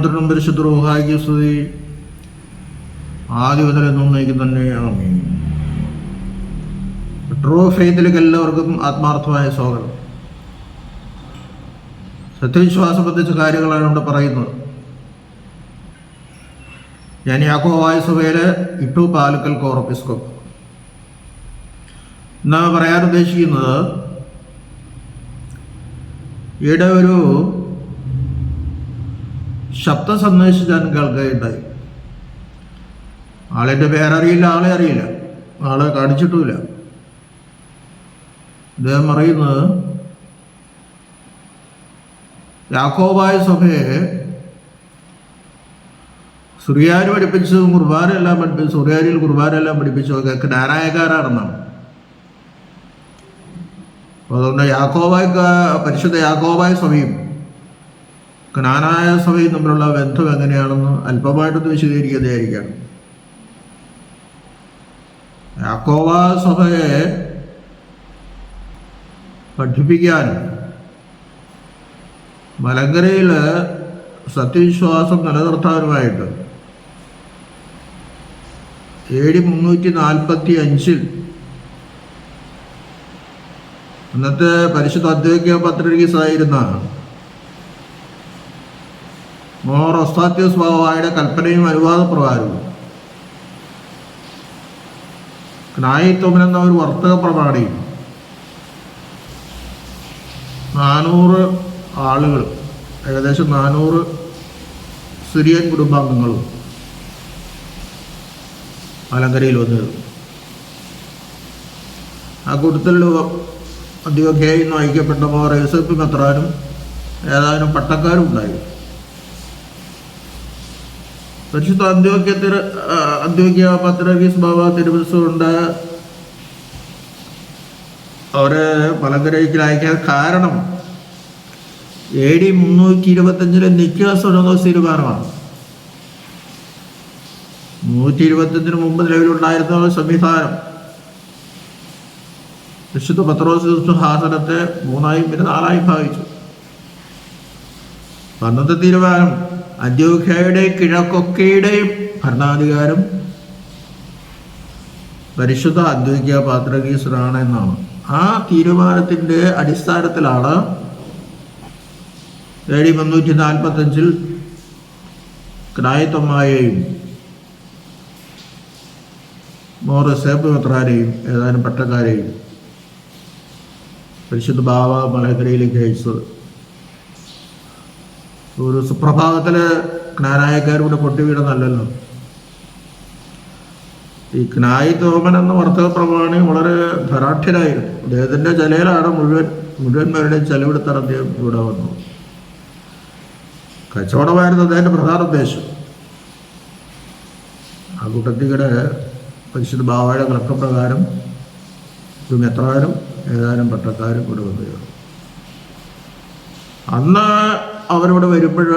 പുത്രനും പരിശുദ്ധ റൂഹായിക്ക് സ്തുതി. ആദ്യ മുതൽ എന്നേക്ക് തന്നെയാണ് ട്രൂ ഫെയ്ത്തിലേക്ക് എല്ലാവർക്കും ആത്മാർത്ഥമായ സ്വാഗതം. സത്യവിശ്വാസം പറ്റിച്ച കാര്യങ്ങളാണ് ഇവിടെ പറയുന്നത്. ഞാൻ യാക്കോവായ സഭയിലെ ഇട്ടു പാലുക്കൽ കോറപ്പിസ്കോപ്പ്. എന്നാ പറയാൻ ഉദ്ദേശിക്കുന്നത്. ഈയിടെ ഒരു ശബ്ദ സന്ദേശം ഞാൻ കേൾക്കുകയുണ്ടായി ആളിന്റെ പേരറിയില്ല ആളെ അറിയില്ല. ആളെ കാണിച്ചിട്ടുമില്ല. അദ്ദേഹം പറയുന്നത് യാക്കോബായ സഭയെ സുറിയാർ പഠിപ്പിച്ചതും കുർബാനെല്ലാം പഠിപ്പിച്ചു സുറിയാരിയിൽ കുർബാനെല്ലാം പഠിപ്പിച്ചതൊക്കെ ജ്ഞാനായക്കാരാണെന്നാണ് അപ്പോൾ അതുകൊണ്ട് യാക്കോബായ പരിശുദ്ധ യാക്കോബായ സഭയും ജ്ഞാനായ സഭയും തമ്മിലുള്ള ബന്ധം എങ്ങനെയാണെന്ന് അല്പമായിട്ടൊന്ന് വിശദീകരിക്കുന്നതായിരിക്കണം യാക്കോവ സഭയെ പഠിപ്പിക്കാൻ മലങ്കരയിൽ സത്യവിശ്വാസം നിലനിർത്താനുമായിട്ട് എ ഡി മുന്നൂറ്റി നാൽപ്പത്തി അഞ്ചിൽ അന്നത്തെ പരിശുദ്ധ അദ്വൈക പത്രികസായിരുന്ന മോർ ഒസ്താത്യോസ് ബാബായുടെ കൽപ്പനയും അനുവാദപ്രകാരവും. ക്നായിത്വമൻ എന്ന ഒരു വർത്തക പ്രമാണിയും. നാനൂറ് ആളുകൾ ഏകദേശം നാനൂറ് സിറിയൻ കുടുംബാംഗങ്ങളും മലങ്കരയിൽ വന്നത് ആ കൂട്ടത്തിൽ അധികം നിന്ന് അയക്കപ്പെട്ട മോർ യൂസഫ് മെത്രാനും ഏതാനും പട്ടക്കാരും ഉണ്ടായി പരിശുദ്ധ അന്ത്യോക്യത്തിൽ അന്ത്യോക്യ പത്രഗീസ് ബാബ തിരുവനന്തപുരത്തുണ്ട് അവരെ മലങ്കരയ്ക്ക് അയക്കാൻ കാരണം എ ഡി മുന്നൂറ്റി ഇരുപത്തഞ്ചിലെ നിത്യാസനോസ് തീരുമാനമാണ് നൂറ്റി ഇരുപത്തഞ്ചിന് മുമ്പ് നിലവിലുണ്ടായിരുന്ന സംവിധാനം. വിശുദ്ധ പത്രോസ് ഹാസനത്തെ മൂന്നായും പിന്നെ നാലായും ഭാവിച്ചു അന്നത്തെ തീരുമാനം അന്ത്യോഖ്യയുടെ കിഴക്കൊക്കെയുടെയും ഭരണാധികാരം പരിശുദ്ധ അദ്വൈക്യ പാത്രകീശ്വരാണ് എന്നാണ്. ആ തീരുമാനത്തിന്റെ അടിസ്ഥാനത്തിലാണ് എ ഡി മുന്നൂറ്റി നാൽപ്പത്തഞ്ചിൽ ക്രായത്തമ്മായെയും മോറസേപ്പ് മെത്രാരെയും ഏതാനും പട്ടക്കാരെയും പരിശുദ്ധ ബാബ മലക്കരയിലേക്ക് അയച്ചത്. ഒരു സുപ്രഭാതത്തിൽ ജ്ഞാനായക്കാരൂടെ പൊട്ടി വീടുന്നല്ലല്ലോ ഈ ക്നായി തോമൻ എന്ന വർത്തക പ്രമാണി വളരെ ധരാഠ്യനായിരുന്നു അദ്ദേഹത്തിന്റെ ചിലയിലാണ് മുഴുവൻ മുഴുവന്മാരുടെയും ചെലവെടുത്താണ് അദ്ദേഹം ഇവിടെ വന്നത് കച്ചവടമായിരുന്നു അദ്ദേഹത്തിന്റെ പ്രധാന ഉദ്ദേശം. ആ കൂട്ടത്തിയുടെ പരിശുദ്ധ ബാവയുടെ കണക്കപ്രകാരം ഒരു മെത്രാനും ഏതാനും പട്ടക്കാരും കൂടെ വന്നു അന്ന് അവരിവിടെ വരുമ്പോൾ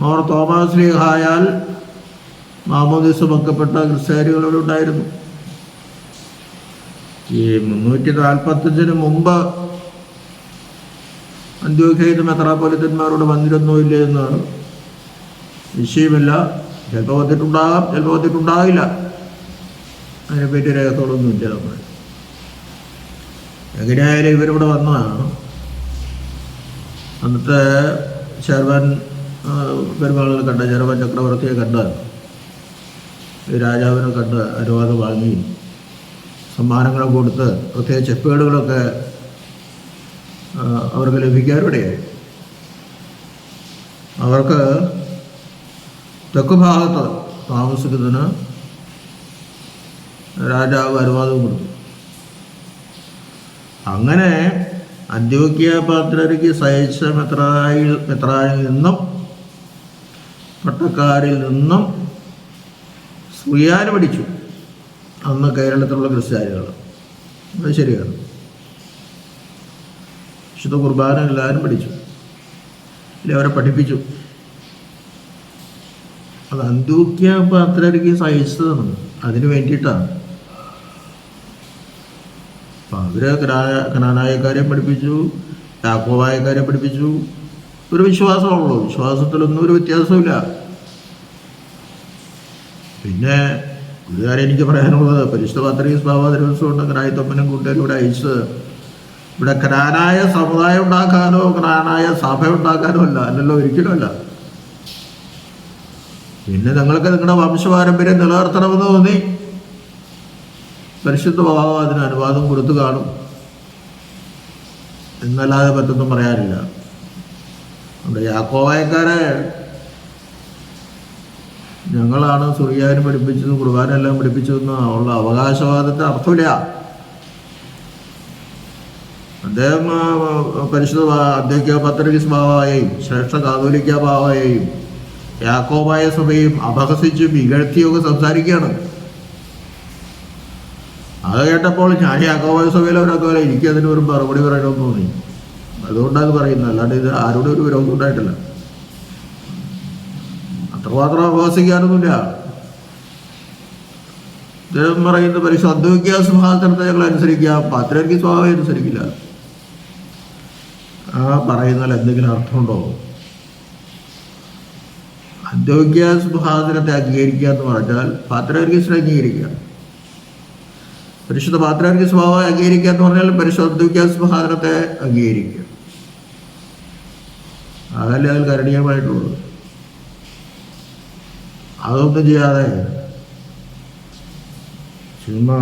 മോർ തോമസ് ലീഹായാൽ മാമോദിസ് ഒക്കെപ്പെട്ട ക്രിസ്ത്യാനികളിവിടെ ഉണ്ടായിരുന്നു. ഈ മുന്നൂറ്റി നാൽപ്പത്തഞ്ചിന് മുമ്പ് അന്ത്യോഖ്യയിൽ മെത്രാപോലിത്തന്മാരോട് വന്നിരുന്നോ ഇല്ലേ എന്ന് നിശ്ചയമില്ല ചിലപ്പോൾ വന്നിട്ടുണ്ടാകാം. ചിലപ്പോൾ വന്നിട്ടുണ്ടാകില്ല. അതിനെപ്പറ്റി രേഖകളൊന്നുമില്ല നമ്മൾ എങ്ങനെയായാലും ഇവരിവിടെ വന്നതാണ്. അന്നത്തെ ചെയർമാൻ പെരുമാളുകൾ കണ്ട ചെയർമാൻ ചക്രവർത്തിയെ കണ്ട് രാജാവിനെ കണ്ട് അനുവാദം വാങ്ങി സമ്മാനങ്ങളും കൊടുത്ത് പ്രത്യേക ചെപ്പേടുകളൊക്കെ അവർക്ക് ലഭിക്കാനിടയായി അവർക്ക് തെക്ക് ഭാഗത്ത് താമസിക്കുന്നതിന് രാജാവ് അനുവാദം കൊടുത്തു. അങ്ങനെ അന്ത്യോക്യ പാത്രർക്ക് സഹിച്ച മെത്രായിൽ മെത്രായിൽ നിന്നും പട്ടക്കാരിൽ നിന്നും സുയാന് പഠിച്ചു. അന്ന് കേരളത്തിലുള്ള ക്രിസ്ത്യാനികൾ അത് ശരിയാണ്. വിശുദ്ധ കുർബാന എല്ലാവരും പഠിച്ചു. അല്ലെ അവരെ പഠിപ്പിച്ചു. അത് അന്ത്യോക്യ പാത്രർക്ക് സഹിച്ചതാണ്. അതിന് വേണ്ടിയിട്ടാണ്. അവർ കനാനായക്കാരെ പഠിപ്പിച്ചു യാക്കോവായക്കാരെ പഠിപ്പിച്ചു. ഒരു വിശ്വാസമുള്ളൂ വിശ്വാസത്തിലൊന്നും ഒരു വ്യത്യാസമില്ല പിന്നെ ഒരു എനിക്ക് പറയാനുള്ളത്. പരിശുദ്ധ പത്രീസ് ബാബ ദിവസമുണ്ട് കൂട്ടുകാരും ഇവിടെ അയച്ചത്. ഇവിടെ കനാനായ സമുദായം ഉണ്ടാക്കാനോ കനാനായ സഭ ഉണ്ടാക്കാനോ അല്ല. അല്ലല്ലോ ഒരിക്കലും അല്ല. പിന്നെ നിങ്ങൾക്ക് നിങ്ങളുടെ വംശപാരമ്പര്യം നിലനിർത്തണമെന്ന് തോന്നി. പരിശുദ്ധ ഭാവം അതിന് അനുവാദം കൊടുത്തു കാണും. എന്നല്ലാതെ പറ്റൊന്നും പറയാനില്ല. അവിടെ യാക്കോവായക്കാരെ ഞങ്ങളാണ് സുറിയാനും പഠിപ്പിച്ചത് കുർബാനെല്ലാം പഠിപ്പിച്ചതെന്ന് ഉള്ള അവകാശവാദത്തെ അർത്ഥമില്ല. അദ്ദേഹം പരിശുദ്ധ അദ്ദേഹ അധ്യക്ഷ ഭാവായെയും ശ്രേഷ്ഠ കാതോലിക്ക ഭാവായെയും യാക്കോബായ സഭയും അപഹസിച്ചും ഇകഴ്ത്തിയൊക്കെ സംസാരിക്കുകയാണ്. അത് കേട്ടപ്പോൾ ഞാൻ യാക്കോബായ സഭയിലവരൊക്കെ എനിക്ക് അതിന് ഒരു മറുപടി പറയണമെന്ന് തോന്നി. അതുകൊണ്ടാണ് പറയുന്നത്. അല്ലാണ്ട് ഇത് ആരോടും ഒരു വിരോധം ഉണ്ടായിട്ടില്ല. അത്രമാത്രം അപഹസിക്കാനൊന്നുമില്ല അദ്ദേഹം പറയുന്ന പരിശു സിംഹാസനത്തെ ഞങ്ങൾ അനുസരിക്കാം പാത്രയ്ക്ക് സ്വഭാവം അനുസരിക്കില്ല. ആ പറയുന്നതിൽ എന്തെങ്കിലും അർത്ഥമുണ്ടോ? അദ്വൈക്യ സിംഹാസനത്തെ അംഗീകരിക്കുക എന്ന് പറഞ്ഞാൽ പാത്രവർഗീസിനെ അംഗീകരിക്കുക. പരിശുദ്ധ പാത്രവർഗ സ്വഭാവം അംഗീകരിക്കുക എന്ന് പറഞ്ഞാൽ പരിശുദ്ധ മഹാസനത്തെ അംഗീകരിക്കുക. അതല്ലേ അതിൽ കരണീയമായിട്ടുള്ളത്. അതൊന്നും ചെയ്യാതെ ചുമ്മാ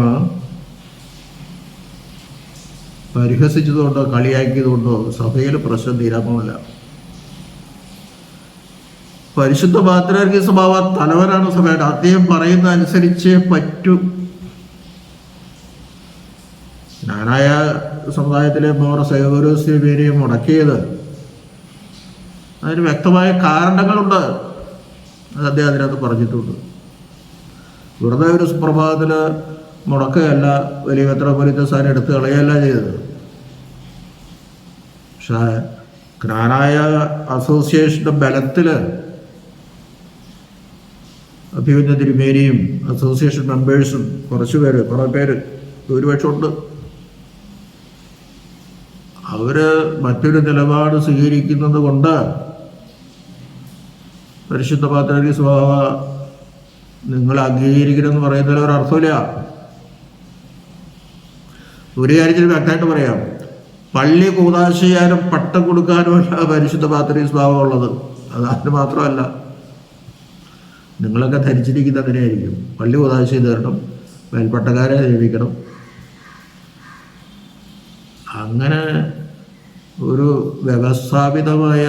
പരിഹസിച്ചതുകൊണ്ടോ കളിയാക്കിയതുകൊണ്ടോ സഭയിൽ പ്രശ്നം തീരാമല്ല പരിശുദ്ധ പാത്രവർഗീയ സ്വഭാവ തലവനാണ് സഭയുടെ. അദ്ദേഹം പറയുന്ന അനുസരിച്ച് പറ്റൂ. ഞാനായ സമുദായത്തിലെ മോറ സൈവരോസിന്റെ പേരെയും മുടക്കിയത്. അതിന് വ്യക്തമായ കാരണങ്ങളുണ്ട്. അത് അദ്ദേഹം അതിനകത്ത് പറഞ്ഞിട്ടുണ്ട്. വെറുതെ ഒരു സുപ്രഭാതത്തിൽ മുടക്കുകയല്ല വലിയ മെത്രോപൊലിത്ത സാധനം എടുത്ത് കളയല്ല ചെയ്തത്. പക്ഷേ ജ്ഞാനായ അസോസിയേഷന്റെ ബലത്തിൽ അഭിമന്യ തിരുമേനിയും അസോസിയേഷൻ മെമ്പേഴ്സും കുറച്ച് പേര് കുറേ പേര് ഭൂരിപക്ഷം അവർ മറ്റൊരു നിലപാട് സ്വീകരിക്കുന്നത് കൊണ്ട് പരിശുദ്ധ പാത്രി സ്വഭാവ നിങ്ങൾ അംഗീകരിക്കണമെന്ന് പറയുന്നതിൽ ഒരു അർത്ഥമില്ല. ഒരു കാര്യത്തിൽ വ്യക്തമായിട്ട് പറയാം. പള്ളി കൂതാശ ചെയ്യാനും പട്ടം കൊടുക്കാനുമല്ല പരിശുദ്ധ പാത്രി സ്വഭാവം ഉള്ളത്. അത് മാത്രമല്ല. നിങ്ങളൊക്കെ ധരിച്ചിരിക്കുന്നത് അങ്ങനെയായിരിക്കും. പള്ളി കൂതാശ ചെയ്ത് തരണം മേൽപ്പട്ടക്കാരെ നിയമിക്കണം അങ്ങനെ ഒരു വ്യവസ്ഥാപിതമായ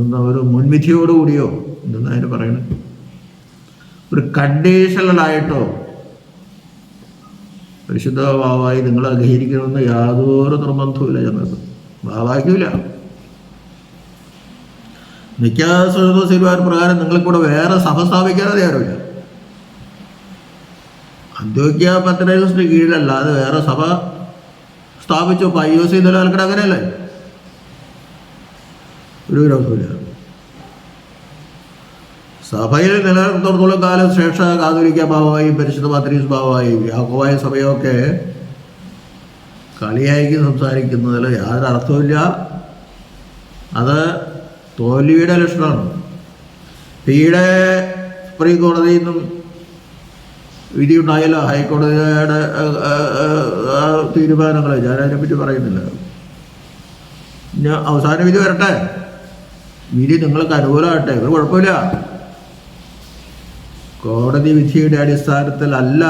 എന്താ ഒരു മുൻവിധിയോടുകൂടിയോ എന്തെന്ന് അതിന് പറയണത്. ഒരു കണ്ടീഷണലായിട്ടോ പരിശുദ്ധ ഭാവായി നിങ്ങൾ അംഗീകരിക്കണമെന്ന് യാതൊരു നിർബന്ധവുമില്ല ഞങ്ങൾക്ക്. ഭാവാക്കില്ല മിക്ക സുഹൃത്തുവാൻ പ്രകാരം നിങ്ങൾക്കൂടെ വേറെ സഭ സ്ഥാപിക്കാൻ അധികാരമില്ല അന്ത്യോക്യ പത്രേസിന് കീഴിലല്ലാതെ വേറെ സഭ സ്ഥാപിച്ചു? ഇപ്പൊ ഐ ഒ സി നിലനിൽക്കണ അങ്ങനെയല്ലേ? ഒരു വിരോധമില്ല സഭയിൽ നിലനിർത്തോളം കാലം ശ്രേഷ്ഠ കാതോലിക്ക ഭാവമായും പരിശുദ്ധ പത്രീസ് ഭാവമായും യാക്കോവായ സഭയൊക്കെ കളിയാക്കി സംസാരിക്കുന്നതിൽ യാതൊരു അർത്ഥമില്ല അത് തോൽവിയുടെ ലക്ഷണമാണ്. ഈയിടെ സുപ്രീം കോടതിയിൽ നിന്നും വിധി ഉണ്ടായല്ലോ ഹൈക്കോടതിയുടെ തീരുമാനങ്ങൾ ഞാൻ അതിനെപ്പറ്റി പറയുന്നില്ല. ഞാൻ അവസാന വിധി വരട്ടെ. വിധി നിങ്ങൾക്ക് അനുകൂലമാകട്ടെ. ഒരു കുഴപ്പമില്ല. കോടതി വിധിയുടെ അടിസ്ഥാനത്തിലല്ല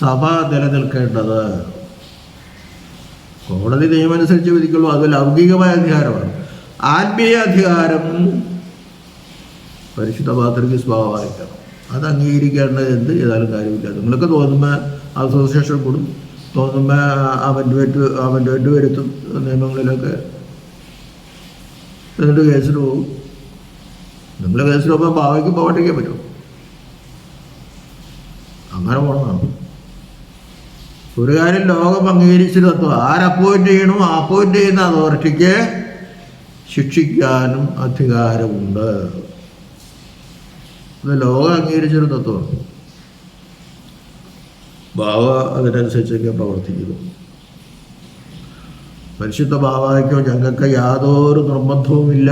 സഭ നിലനിൽക്കേണ്ടത്. കോടതി നിയമമനുസരിച്ച് വിധിക്കുള്ളൂ. അത് ലൗകികമായ അധികാരമാണ്. ആത്മീയ അധികാരം പരിശുദ്ധ പാത്രയ്ക്ക് സ്വഭാവമായിരിക്കണം. അത് അംഗീകരിക്കേണ്ടത് എന്ത് ചെയ്താലും കാര്യമില്ല. നിങ്ങൾക്ക് തോന്നുമ്പോൾ അസോസിയേഷൻ കൂടും. തോന്നുമ്പോൾ അമെൻഡ്മെന്റ് അമെൻഡ്മെന്റ് വരുത്തും. നിയമങ്ങളിലൊക്കെ എന്നിട്ട് കേസിന് പോകും നിങ്ങൾ കേസിന് പോകുമ്പോൾ ഭാവിക്ക് പോകട്ടേക്കേ പറ്റും അങ്ങനെ പോകണമെന്നാണ് ഒരു കാര്യം ലോകം അംഗീകരിച്ചിരുന്നു തത്വം ആരപ്പോയിന്റ് ചെയ്യണോ അപ്പോയിന്റ് ചെയ്യുന്ന അതോറിറ്റിക്ക് ശിക്ഷിക്കാനും അധികാരമുണ്ട്. ഇത് ലോകം അംഗീകരിച്ചൊരു തത്വമാണ്. ഭാവ അതിനനുസരിച്ചൊക്കെ പ്രവർത്തിക്കുന്നു. പരിശുദ്ധ ഭാവയ്ക്കോ ഞങ്ങൾക്ക് യാതൊരു നിർബന്ധവുമില്ല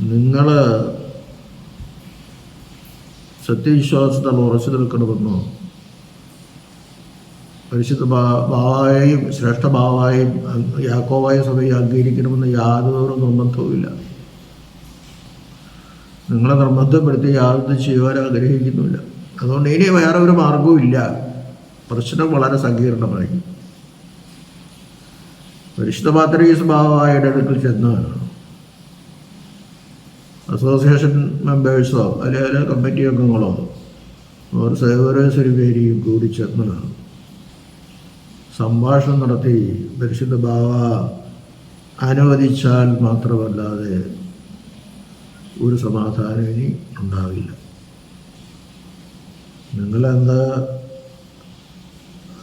നിങ്ങൾ സത്യവിശ്വാസത്തിൽ ഉറച്ചു നിൽക്കണമെന്നോ പരിശുദ്ധ ഭാവായും ശ്രേഷ്ഠ ഭാവായും യാക്കോവായ സഭയെ അംഗീകരിക്കണമെന്ന് യാതൊരു നിർബന്ധവുമില്ല. നിങ്ങളെ നിർബന്ധപ്പെടുത്തി യാതൊന്നും ചെയ്യുവാൻ ആഗ്രഹിക്കുന്നില്ല. അതുകൊണ്ട് ഇനി വേറെ ഒരു മാർഗവും ഇല്ല. പ്രശ്നം വളരെ സങ്കീർണമായി. പരിശുദ്ധ ഈ സ്വഭാവമായ അടുക്കൽ ചെന്ന് അസോസിയേഷൻ മെമ്പേഴ്സോ അല്ലെങ്കിൽ കമ്മിറ്റി അംഗങ്ങളോ അവർ സേവരേശ്വരി പേരിയും കൂടി ചെന്ന് സംഭാഷണം നടത്തി പരിശുദ്ധ ബാവ അനുവദിച്ചാൽ മാത്രമല്ലാതെ ഒരു സമാധാനം ഇനി ഉണ്ടാവില്ല. നിങ്ങളെന്താ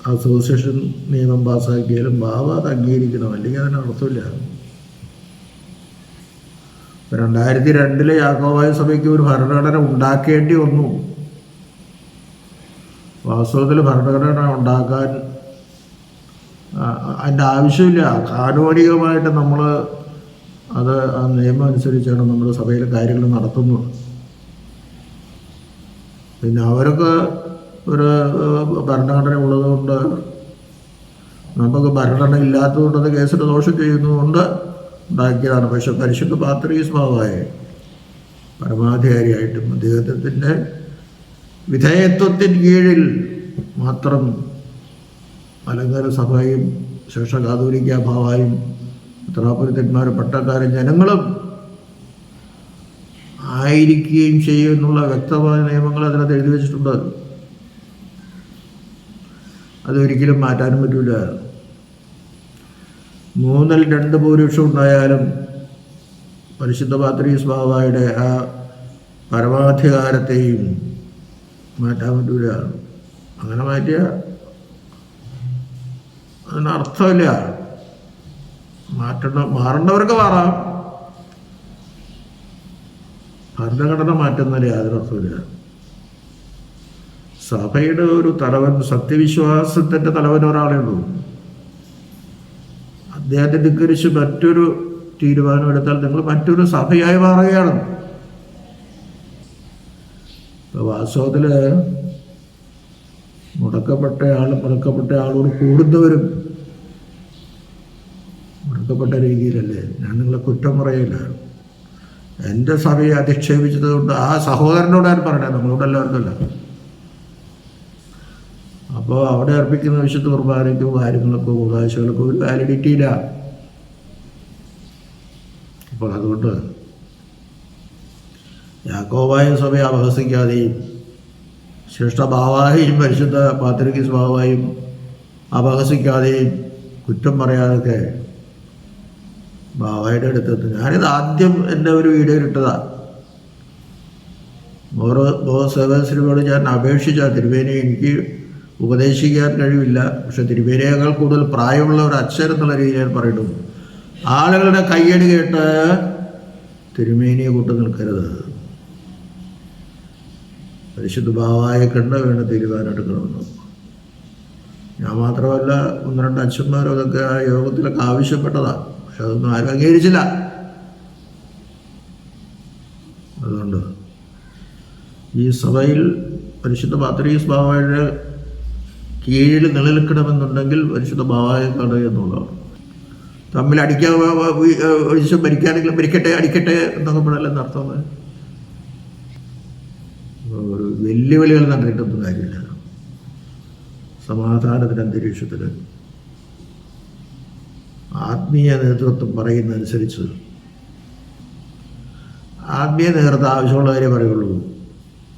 അസോസിയേഷൻ നിയമം പാസ്സാക്കിയാലും ബാബ അത് അംഗീകരിക്കണം. അല്ലെങ്കിൽ അതിന് അർത്ഥമില്ല. രണ്ടായിരത്തി രണ്ടിലെ യാക്കോബായ സഭയ്ക്ക് ഒരു ഭരണഘടന ഉണ്ടാക്കേണ്ടി വന്നു. വാസ്തവത്തിൽ ഭരണഘടന ഉണ്ടാക്കാൻ അതിന്റെ ആവശ്യമില്ല. കാനോനികമായിട്ട് നമ്മൾ അത് ആ നിയമം അനുസരിച്ചാണ് നമ്മൾ സഭയിലെ കാര്യങ്ങൾ നടത്തുന്നത്. പിന്നെ അവരൊക്കെ ഒരു ഭരണഘടന ഉള്ളതുകൊണ്ട് നമുക്ക് ഭരണഘടന ഇല്ലാത്തതുകൊണ്ട് അത് കേസിന് ദോഷം ചെയ്യുന്നതുകൊണ്ട് ഉണ്ടാക്കിയതാണ്. പക്ഷെ പരിശുദ്ധ പാത്രീസ്മാവായ പരമാധികാരിയായിട്ടും അദ്ദേഹത്തിന്റെ വിധേയത്വത്തിന് കീഴിൽ മാത്രം അലങ്കാര സഭയും ശേഷ കാതോലിക്ക ഭാവായും ഉത്തരാപുരത്തന്മാരും പട്ടക്കാരും ജനങ്ങളും ആയിരിക്കുകയും ചെയ്യും എന്നുള്ള വ്യക്തമായ നിയമങ്ങൾ അതിനകത്ത് എഴുതി വെച്ചിട്ടുണ്ട്. അതൊരിക്കലും മാറ്റാനും പറ്റില്ല മൂന്നിൽ രണ്ട് ഭൂരിപക്ഷം ഉണ്ടായാലും പരിശുദ്ധ പാത്രീസ് ബാബായുടെ ആ പരമാധികാരത്തെയും മാറ്റാൻ പറ്റൂല. അങ്ങനെ മാറ്റിയ അതിന് അർത്ഥമില്ല മാറ്റണ മാറേണ്ടവർക്ക് മാറാം. ഭരണഘടന മാറ്റുന്നതിൽ യാതൊരു അർത്ഥമില്ല സഭയുടെ ഒരു തലവൻ സത്യവിശ്വാസത്തിന്റെ തലവൻ ഒരാളേ ഉള്ളൂ. അദ്ദേഹത്തെ ധിക്കരിച്ച് മറ്റൊരു തീരുമാനം എടുത്താൽ നിങ്ങൾ മറ്റൊരു സഭയായി മാറുകയാണ്. ഇപ്പോൾ വാസ്തവത്തിൽ മുടക്കപ്പെട്ട ആളും മുടക്കപ്പെട്ട ആളോട് കൂടുന്നവരും മുടക്കപ്പെട്ട രീതിയിലല്ലേ? ഞാൻ നിങ്ങളെ കുറ്റം പറയില്ല. എന്റെ സഭയെ അധിക്ഷേപിച്ചത് കൊണ്ട് ആ സഹോദരനോട് ഞാൻ പറയണേ? നമ്മളോട് എല്ലാവർക്കല്ല അപ്പോൾ അവിടെ അർപ്പിക്കുന്ന വിശുദ്ധ കുർബാനയ്ക്കും കാര്യങ്ങൾക്കും ഉപദേശങ്ങൾക്കും ഒരു വാലിഡിറ്റി ഇല്ല. അപ്പോൾ അതുകൊണ്ട് യാക്കോബായ സഭയെ അപഹസിക്കാതെയും ശ്രേഷ്ഠ ഭാവായും പരിശുദ്ധ പാത്രികി ഭാവായും അപഹസിക്കാതെയും കുറ്റം പറയാതൊക്കെ ബാവായുടെ അടുത്തെത്തും. ഞാനിത് ആദ്യം എന്റെ ഒരു വീഡിയോ ഇട്ടതാ. ഓരോ ബോ സേവാശ്രീയോട് ഞാൻ അപേക്ഷിച്ച തിരുവേനെ എനിക്ക് ഉപദേശിക്കാൻ കഴിവില്ല. പക്ഷെ തിരുവേനയേക്കാൾ കൂടുതൽ പ്രായമുള്ള ഒരു അച്ഛൻ എന്നുള്ള രീതിയിൽ ഞാൻ പറയുന്നു. ആളുകളുടെ കയ്യടി കേട്ട് തിരുമേനിയെ കൂട്ടു നിൽക്കരുത്. പരിശുദ്ധ ഭാവായെ കണ്ട് വേണം തീരുമാനമെടുക്കണമെന്ന് ഞാൻ മാത്രമല്ല ഒന്ന് രണ്ട് അച്ഛന്മാരും അതൊക്കെ ആ യോഗത്തിലൊക്കെ ആവശ്യപ്പെട്ടതാണ് പക്ഷെ അതൊന്നും ആരും അംഗീകരിച്ചില്ല. അതുകൊണ്ട്? ഈ സഭയിൽ പരിശുദ്ധ പാത്രീസ് ബാവയുടെ കീഴിൽ നിലനിൽക്കണമെന്നുണ്ടെങ്കിൽ പരിശുദ്ധ ബാവയെ കട എന്നുള്ളതാണ്. തമ്മിൽ അടിക്കാൻ ഒഴിച്ച് ഭരിക്കാനെങ്കിലും ഭരിക്കട്ടെ അടിക്കട്ടെ എന്നൊക്കെ പറഞ്ഞാൽ അർത്ഥം? വെല്ലുവിളികൾ നടന്നിട്ടൊന്നും കാര്യമില്ല. സമാധാനത്തിന് അന്തരീക്ഷത്തിൽ ആത്മീയ നേതൃത്വം പറയുന്നതനുസരിച്ച് ആത്മീയ നേതൃത്വം ആവശ്യമുള്ള കാര്യം പറയുള്ളൂ.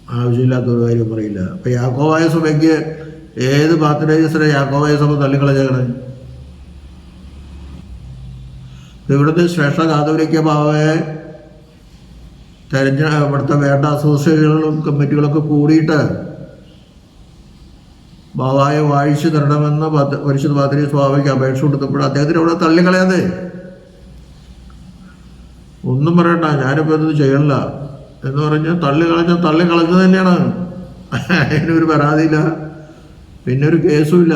ആവശ്യമില്ലാത്ത ഒരു കാര്യം പറയില്ല. അപ്പം യാക്കോവായ സഭയ്ക്ക് ഏത് പാത്രേജസിനെ യാക്കോവായ സഭ തള്ളിക്കളഞ്ഞേക്കണേ? ഇവിടുത്തെ ശ്രേഷ്ഠ കാതോലിക്ക തെരഞ്ഞ ഇവിടുത്തെ വേണ്ട അസോസിയേഷനുകളും കമ്മിറ്റികളൊക്കെ കൂടിയിട്ട് ബാവായെ വാഴിച്ചു തരണമെന്ന് പരിശുദ്ധ പാത്രി സ്വാമിക്ക് അപേക്ഷ കൊടുത്തപ്പോൾ അദ്ദേഹത്തിന് അവിടെ തള്ളിക്കളയാതെ. ഒന്നും പറയണ്ട ഞാനിപ്പോൾ ഇത് ചെയ്യണില്ല എന്ന് പറഞ്ഞ് തള്ളിക്കളഞ്ഞ തള്ളിക്കളഞ്ഞത് തന്നെയാണ്. അതിനൊരു പരാതിയില്ല പിന്നെ ഒരു ഇല്ല.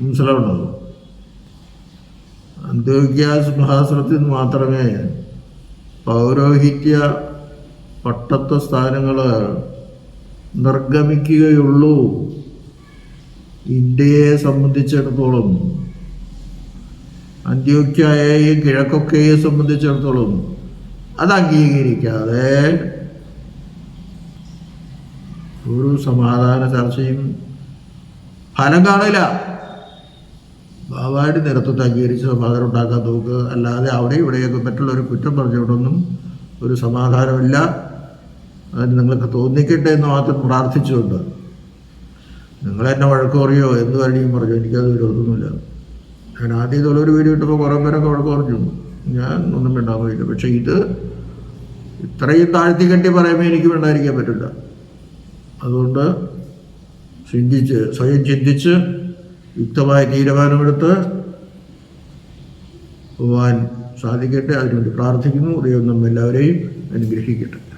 മനസ്സിലാവുന്നത് അന്ത്യോഗ്യ സിംഹാസനത്തിൽ നിന്ന് മാത്രമേ പൗരോഹിത്യ പട്ടത്വ സ്ഥാനങ്ങൾ നിർഗമിക്കുകയുള്ളൂ. ഇന്ത്യയെ സംബന്ധിച്ചിടത്തോളം അന്ത്യോക്യയെയും കിഴക്കൊക്കെയെ സംബന്ധിച്ചിടത്തോളം അത് അംഗീകരിക്കാതെ ഒരു സമാധാന ചർച്ചയും ഫലം കാണില്ല. ബാബായിട്ട് നേതൃത്വത്തെ അംഗീകരിച്ച് സമാധാനം ഉണ്ടാക്കാൻ നോക്കുക. അല്ലാതെ അവിടെ ഇവിടെയൊക്കെ മറ്റുള്ളവർ കുറ്റം പറഞ്ഞുകൊണ്ടൊന്നും ഒരു സമാധാനമില്ല. അതിന് നിങ്ങൾക്ക് തോന്നിക്കട്ടെ എന്ന് മാത്രം പ്രാർത്ഥിച്ചുകൊണ്ട്. നിങ്ങൾ എന്നെ വഴക്ക് എന്ന് വേണമെങ്കിലും പറഞ്ഞു. എനിക്കത് വിരോധമൊന്നുമില്ല. ഞാൻ ആദ്യം ഇതുള്ള ഒരു വീഡിയോ ഇട്ടപ്പോൾ കുറേ പേരൊക്കെ വഴക്ക് പറഞ്ഞു. ഞാൻ ഒന്നും മിണ്ടാൻ പോയില്ല പക്ഷേ ഇത് ഇത്രയും താഴ്ത്തി കെട്ടി പറയുമ്പോൾ എനിക്ക് വേണ്ടായിരിക്കാൻ പറ്റില്ല. അതുകൊണ്ട് ചിന്തിച്ച് സ്വയം ചിന്തിച്ച് യുക്തമായ തീരുമാനമെടുത്ത് പോവാൻ സാധിക്കട്ടെ. അതിനുവേണ്ടി പ്രാർത്ഥിക്കുന്നു. ദൈവം നമ്മെല്ലാവരെയും അനുഗ്രഹിക്കട്ടെ.